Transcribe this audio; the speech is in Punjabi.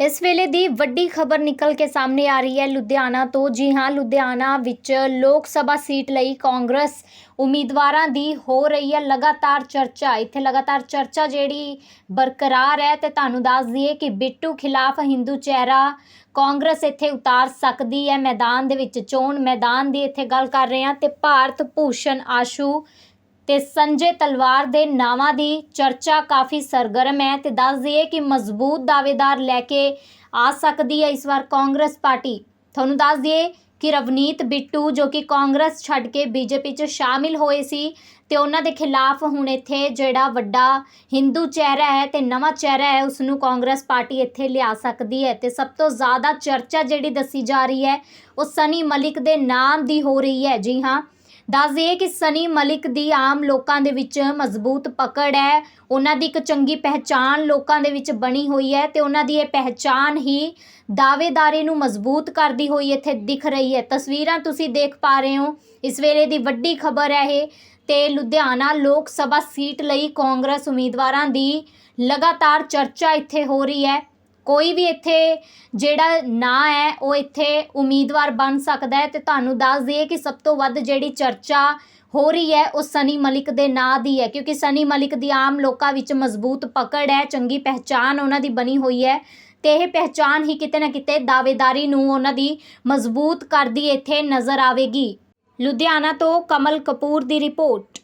ਇਸ ਵੇਲੇ ਦੀ ਵੱਡੀ ਖਬਰ ਨਿਕਲ ਕੇ ਸਾਹਮਣੇ ਆ ਰਹੀ ਹੈ ਲੁਧਿਆਣਾ ਤੋਂ। ਜੀ ਹਾਂ, ਲੁਧਿਆਣਾ ਵਿੱਚ ਲੋਕ ਸਭਾ ਸੀਟ ਲਈ ਕਾਂਗਰਸ ਉਮੀਦਵਾਰਾਂ ਦੀ ਹੋ ਰਹੀ ਹੈ ਲਗਾਤਾਰ ਚਰਚਾ। ਇੱਥੇ ਲਗਾਤਾਰ ਚਰਚਾ ਜਿਹੜੀ ਬਰਕਰਾਰ ਹੈ ਤੇ ਤੁਹਾਨੂੰ ਦੱਸ ਦਈਏ ਕਿ ਬਿੱਟੂ ਖਿਲਾਫ ਹਿੰਦੂ ਚਿਹਰਾ ਕਾਂਗਰਸ ਇੱਥੇ ਉਤਾਰ ਸਕਦੀ ਹੈ। ਮੈਦਾਨ ਦੇ ਵਿੱਚ ਚੋਣ ਮੈਦਾਨ ਦੀ ਇੱਥੇ ਗੱਲ ਕਰ ਰਹੇ ਹਾਂ ਤੇ ਭਾਰਤ ਭੂਸ਼ਣ ਆਸ਼ੂ ਤੇ ਸੰਜੇ ਤਲਵਾਰ ਦੇ ਨਾਵਾਂ ਦੀ ਚਰਚਾ ਕਾਫੀ ਸਰਗਰਮ ਹੈ ਤੇ ਦੱਸ ਦਈਏ ਕਿ ਮਜ਼ਬੂਤ ਦਾਅਵੇਦਾਰ ਲੈ ਕੇ ਆ ਸਕਦੀ ਹੈ ਇਸ ਵਾਰ ਕਾਂਗਰਸ ਪਾਰਟੀ। ਤੁਹਾਨੂੰ ਦੱਸ ਦਈਏ ਕਿ ਰਵਨੀਤ ਬਿੱਟੂ ਜੋ ਕਿ ਕਾਂਗਰਸ ਛੱਡ ਕੇ ਬੀਜੇਪੀ 'ਚ ਸ਼ਾਮਿਲ ਹੋਏ ਸੀ ਤੇ ਉਹਨਾਂ ਦੇ ਖਿਲਾਫ ਹੁਣ ਇੱਥੇ ਜਿਹੜਾ ਵੱਡਾ ਹਿੰਦੂ ਚਿਹਰਾ ਹੈ ਤੇ ਨਵਾਂ ਚਿਹਰਾ ਹੈ ਉਸ ਨੂੰ ਕਾਂਗਰਸ ਪਾਰਟੀ ਇੱਥੇ ਲਿਆ ਸਕਦੀ ਹੈ ਤੇ ਸਭ ਤੋਂ ਜ਼ਿਆਦਾ ਚਰਚਾ ਜਿਹੜੀ ਦੱਸੀ ਜਾ ਰਹੀ ਹੈ, ਉਹ ਸਨੀ ਮਲਿਕ ਦੇ ਨਾਮ ਦੀ ਹੋ ਰਹੀ ਹੈ। ਜੀ ਹਾਂ ਦੱਸ ਦਈਏ ਕਿ ਸਨੀ ਮਲਿਕ ਦੀ ਆਮ ਲੋਕਾਂ ਦੇ ਵਿੱਚ ਮਜ਼ਬੂਤ ਪਕੜ ਹੈ। ਉਹਨਾਂ ਦੀ ਇੱਕ ਚੰਗੀ ਪਹਿਚਾਣ ਲੋਕਾਂ ਦੇ ਵਿੱਚ ਬਣੀ ਹੋਈ ਹੈ ਤੇ ਉਹਨਾਂ ਦੀ ਇਹ ਪਹਿਚਾਣ ਹੀ ਦਾਅਵੇਦਾਰੀ ਨੂੰ ਮਜ਼ਬੂਤ ਕਰਦੀ ਹੋਈ ਇੱਥੇ ਦਿਖ ਰਹੀ ਹੈ। ਤਸਵੀਰਾਂ ਤੁਸੀਂ ਦੇਖ ਪਾ ਰਹੇ ਹੋ। ਇਸ ਵੇਲੇ ਦੀ ਵੱਡੀ ਖਬਰ ਹੈ ਇਹ ਤੇ ਲੁਧਿਆਣਾ ਲੋਕ ਸਭਾ ਸੀਟ ਲਈ ਕਾਂਗਰਸ ਉਮੀਦਵਾਰਾਂ ਦੀ ਲਗਾਤਾਰ ਚਰਚਾ ਇੱਥੇ ਹੋ ਰਹੀ ਹੈ। ਕੋਈ ਵੀ ਇੱਥੇ ਜਿਹੜਾ ਨਾਂ ਹੈ, ਉਹ ਇੱਥੇ ਉਮੀਦਵਾਰ ਬਣ ਸਕਦਾ ਹੈ ਤੇ ਤੁਹਾਨੂੰ ਦੱਸ ਦਈਏ ਕਿ ਸਭ ਤੋਂ ਵੱਧ ਜਿਹੜੀ ਚਰਚਾ ਹੋ ਰਹੀ ਹੈ, ਉਹ ਸਨੀ ਮਲਿਕ ਦੇ ਨਾਂ ਦੀ ਹੈ, ਕਿਉਂਕਿ ਸਨੀ ਮਲਿਕ ਦੀ ਆਮ ਲੋਕਾਂ ਵਿੱਚ ਮਜ਼ਬੂਤ ਪਕੜ ਹੈ, ਚੰਗੀ ਪਹਿਚਾਣ ਉਹਨਾਂ ਦੀ ਬਣੀ ਹੋਈ ਹੈ ਤੇ ਇਹ ਪਹਿਚਾਣ ਹੀ ਕਿਤੇ ਨਾ ਕਿਤੇ ਦਾਅਵੇਦਾਰੀ ਨੂੰ ਉਹਨਾਂ ਦੀ ਮਜ਼ਬੂਤ ਕਰਦੀ ਇੱਥੇ ਨਜ਼ਰ ਆਵੇਗੀ। ਲੁਧਿਆਣਾ ਤੋਂ ਕਮਲ ਕਪੂਰ ਦੀ ਰਿਪੋਰਟ।